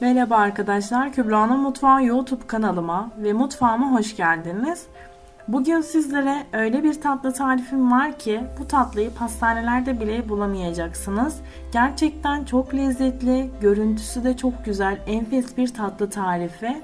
Merhaba arkadaşlar, Kübra'nın Mutfağı YouTube kanalıma ve mutfağıma hoş geldiniz. Bugün sizlere öyle bir tatlı tarifim var ki bu tatlıyı pastanelerde bile bulamayacaksınız. Gerçekten çok lezzetli, görüntüsü de çok güzel, enfes bir tatlı tarifi.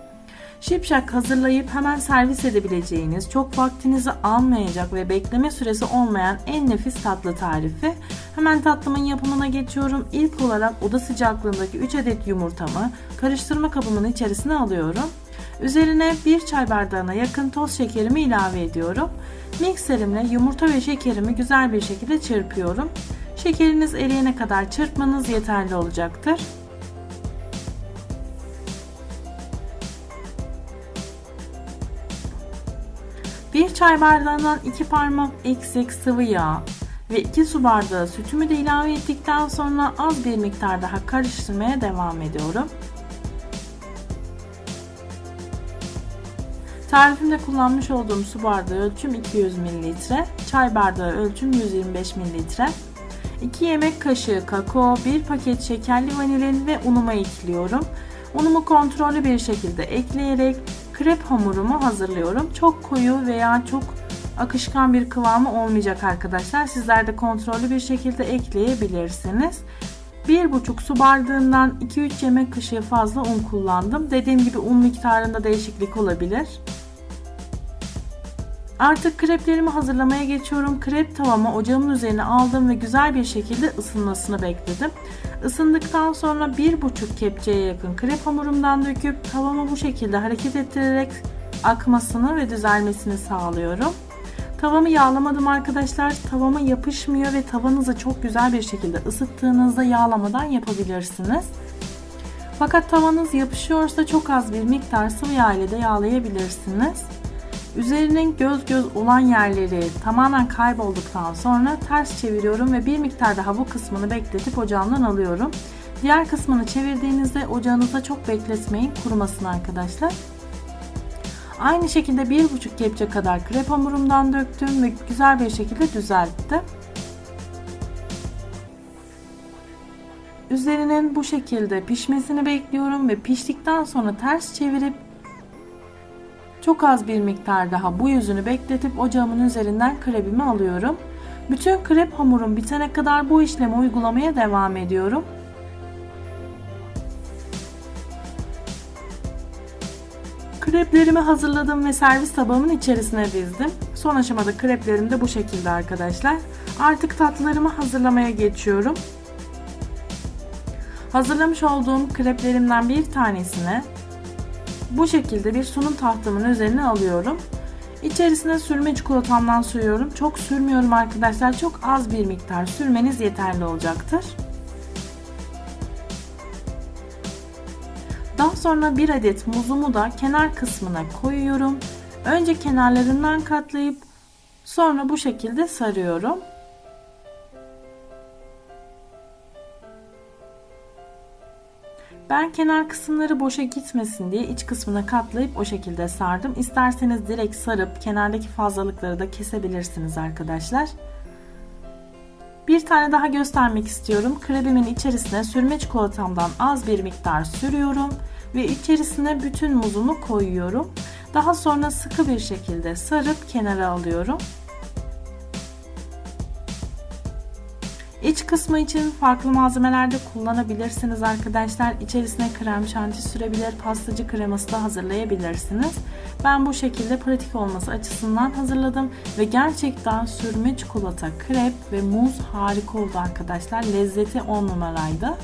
Şipşak hazırlayıp hemen servis edebileceğiniz, çok vaktinizi almayacak ve bekleme süresi olmayan en nefis tatlı tarifi. Hemen tatlımın yapımına geçiyorum. İlk olarak oda sıcaklığındaki 3 adet yumurtamı karıştırma kabımın içerisine alıyorum. Üzerine 1 çay bardağına yakın toz şekerimi ilave ediyorum. Mikserimle yumurta ve şekerimi güzel bir şekilde çırpıyorum. Şekeriniz eriyene kadar çırpmanız yeterli olacaktır. Bir çay bardağından 2 parmak eksik sıvı yağ ve 2 su bardağı sütümü de ilave ettikten sonra az bir miktar daha karıştırmaya devam ediyorum. Tarifimde kullanmış olduğum su bardağı ölçüm 200 ml, çay bardağı ölçüm 125 ml. 2 yemek kaşığı kakao, 1 paket şekerli vanilin ve unumu ekliyorum. Unumu kontrollü bir şekilde ekleyerek krep hamurumu hazırlıyorum. Çok koyu veya çok akışkan bir kıvamı olmayacak arkadaşlar. Sizler de kontrollü bir şekilde ekleyebilirsiniz. 1,5 su bardağından 2-3 yemek kaşığı fazla un kullandım. Dediğim gibi un miktarında değişiklik olabilir. Artık kreplerimi hazırlamaya geçiyorum. Krep tavamı ocağımın üzerine aldım ve güzel bir şekilde ısınmasını bekledim. Isındıktan sonra 1,5 kepçeye yakın krep hamurumdan döküp tavamı bu şekilde hareket ettirerek akmasını ve düzelmesini sağlıyorum. Tavamı yağlamadım arkadaşlar. Tavama yapışmıyor ve tavanızı çok güzel bir şekilde ısıttığınızda yağlamadan yapabilirsiniz. Fakat tavanız yapışıyorsa çok az bir miktar sıvı yağ ile de yağlayabilirsiniz. Üzerinin göz göz olan yerleri tamamen kaybolduktan sonra ters çeviriyorum ve bir miktar daha bu kısmını bekletip ocağımdan alıyorum. Diğer kısmını çevirdiğinizde ocağınızda çok bekletmeyin kurumasın arkadaşlar. Aynı şekilde 1,5 kepçe kadar krep hamurumdan döktüm ve güzel bir şekilde düzelttim. Üzerinin bu şekilde pişmesini bekliyorum ve piştikten sonra ters çevirip çok az bir miktar daha bu yüzünü bekletip ocağımın üzerinden krebimi alıyorum. Bütün krep hamurum bitene kadar bu işlemi uygulamaya devam ediyorum. Kreplerimi hazırladım ve servis tabağımın içerisine dizdim. Son aşamada kreplerim de bu şekilde arkadaşlar. Artık tatlılarımı hazırlamaya geçiyorum. Hazırlamış olduğum kreplerimden bir tanesini bu şekilde bir sunum tahtamın üzerine alıyorum. İçerisine sürme çikolatamdan sürüyorum. Çok sürmüyorum arkadaşlar. Çok az bir miktar sürmeniz yeterli olacaktır. Daha sonra bir adet muzumu da kenar kısmına koyuyorum. Önce kenarlarından katlayıp sonra bu şekilde sarıyorum. Ben kenar kısımları boşa gitmesin diye iç kısmına katlayıp o şekilde sardım. İsterseniz direkt sarıp kenardaki fazlalıkları da kesebilirsiniz arkadaşlar. Bir tane daha göstermek istiyorum. Krebimin içerisine sürme çikolatamdan az bir miktar sürüyorum ve içerisine bütün muzumu koyuyorum. Daha sonra sıkı bir şekilde sarıp kenara alıyorum. İç kısmı için farklı malzemeler de kullanabilirsiniz arkadaşlar. İçerisine krem şanti sürebilir, pastacı kreması da hazırlayabilirsiniz. Ben bu şekilde pratik olması açısından hazırladım ve gerçekten sürme çikolata, krep ve muz harika oldu arkadaşlar. Lezzeti 10 numaraydı.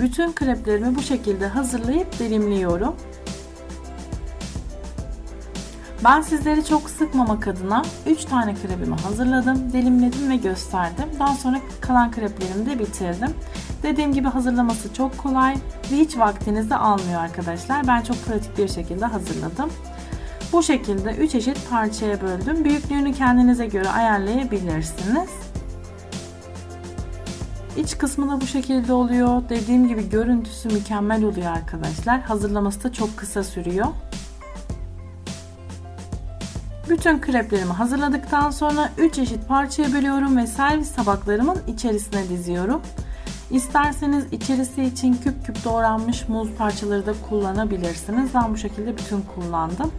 Bütün kreplerimi bu şekilde hazırlayıp dilimliyorum. Ben sizleri çok sıkmamak adına 3 tane krebimi hazırladım, dilimledim ve gösterdim. Daha sonra kalan kreplerimi de bitirdim. Dediğim gibi hazırlaması çok kolay ve hiç vaktinizi almıyor arkadaşlar. Ben çok pratik bir şekilde hazırladım. Bu şekilde 3 eşit parçaya böldüm. Büyüklüğünü kendinize göre ayarlayabilirsiniz. İç kısmı da bu şekilde oluyor. Dediğim gibi görüntüsü mükemmel oluyor arkadaşlar. Hazırlaması da çok kısa sürüyor. Bütün kreplerimi hazırladıktan sonra 3 eşit parçaya bölüyorum ve servis tabaklarımın içerisine diziyorum. İsterseniz içerisi için küp küp doğranmış muz parçaları da kullanabilirsiniz. Ben bu şekilde bütün kullandım.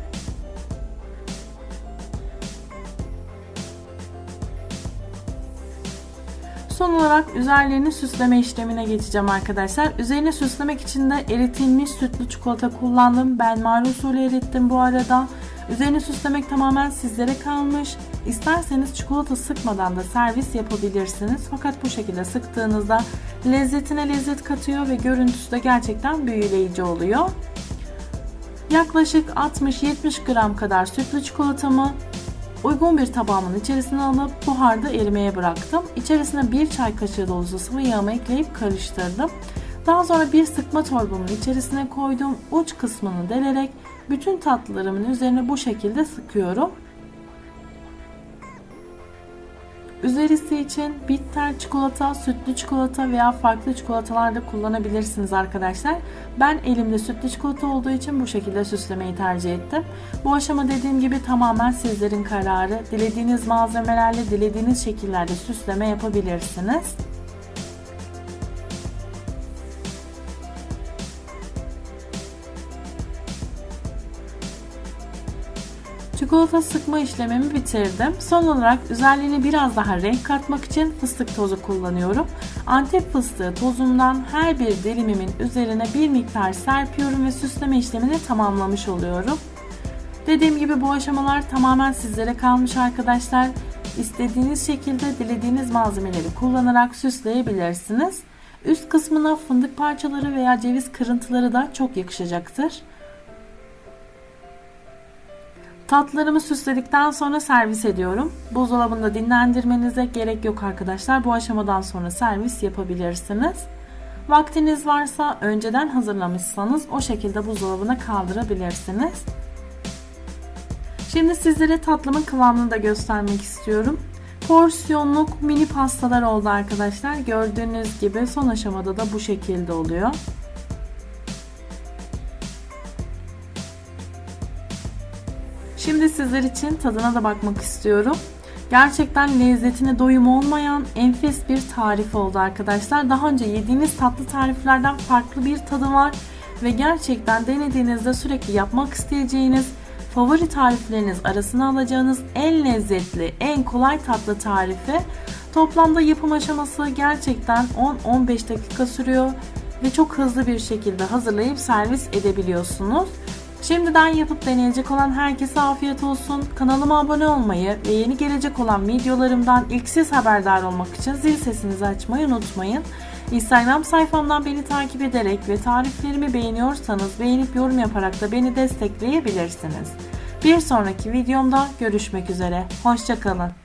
Son olarak üzerlerini süsleme işlemine geçeceğim arkadaşlar. Üzerini süslemek için de eritilmiş sütlü çikolata kullandım. Ben mağara usulü erittim bu arada. Üzerini süslemek tamamen sizlere kalmış. İsterseniz çikolata sıkmadan da servis yapabilirsiniz. Fakat bu şekilde sıktığınızda lezzetine lezzet katıyor ve görüntüsü de gerçekten büyüleyici oluyor. Yaklaşık 60-70 gram kadar sütlü çikolatamı uygun bir tabağımın içerisine alıp buharda erimeye bıraktım. İçerisine bir çay kaşığı dolusu sıvı yağımı ekleyip karıştırdım. Daha sonra bir sıkma torbamın içerisine koydum. Uç kısmını delerek bütün tatlılarımın üzerine bu şekilde sıkıyorum. Üzerisi için bitter çikolata, sütlü çikolata veya farklı çikolatalar da kullanabilirsiniz arkadaşlar. Ben elimde sütlü çikolata olduğu için bu şekilde süslemeyi tercih ettim. Bu aşama dediğim gibi tamamen sizlerin kararı. Dilediğiniz malzemelerle dilediğiniz şekillerde süsleme yapabilirsiniz. Çikolata sıkma işlemimi bitirdim. Son olarak üzerlerine biraz daha renk katmak için fıstık tozu kullanıyorum. Antep fıstığı tozundan her bir dilimimin üzerine bir miktar serpiyorum ve süsleme işlemini tamamlamış oluyorum. Dediğim gibi bu aşamalar tamamen sizlere kalmış arkadaşlar. İstediğiniz şekilde dilediğiniz malzemeleri kullanarak süsleyebilirsiniz. Üst kısmına fındık parçaları veya ceviz kırıntıları da çok yakışacaktır. Tatlılarımı süsledikten sonra servis ediyorum. Buzdolabında dinlendirmenize gerek yok arkadaşlar. Bu aşamadan sonra servis yapabilirsiniz. Vaktiniz varsa önceden hazırlamışsanız o şekilde buzdolabına kaldırabilirsiniz. Şimdi sizlere tatlımın kıvamını da göstermek istiyorum. Porsiyonluk mini pastalar oldu arkadaşlar. Gördüğünüz gibi son aşamada da bu şekilde oluyor. Şimdi sizler için tadına da bakmak istiyorum. Gerçekten lezzetine doyum olmayan enfes bir tarif oldu arkadaşlar. Daha önce yediğiniz tatlı tariflerden farklı bir tadı var ve gerçekten denediğinizde sürekli yapmak isteyeceğiniz favori tarifleriniz arasına alacağınız en lezzetli, en kolay tatlı tarifi. Toplamda yapım aşaması gerçekten 10-15 dakika sürüyor ve çok hızlı bir şekilde hazırlayıp servis edebiliyorsunuz. Şimdiden yapıp deneyecek olan herkese afiyet olsun. Kanalıma abone olmayı ve yeni gelecek olan videolarımdan ilk siz haberdar olmak için zil sesinizi açmayı unutmayın. Instagram sayfamdan beni takip ederek ve tariflerimi beğeniyorsanız beğenip yorum yaparak da beni destekleyebilirsiniz. Bir sonraki videomda görüşmek üzere. Hoşçakalın.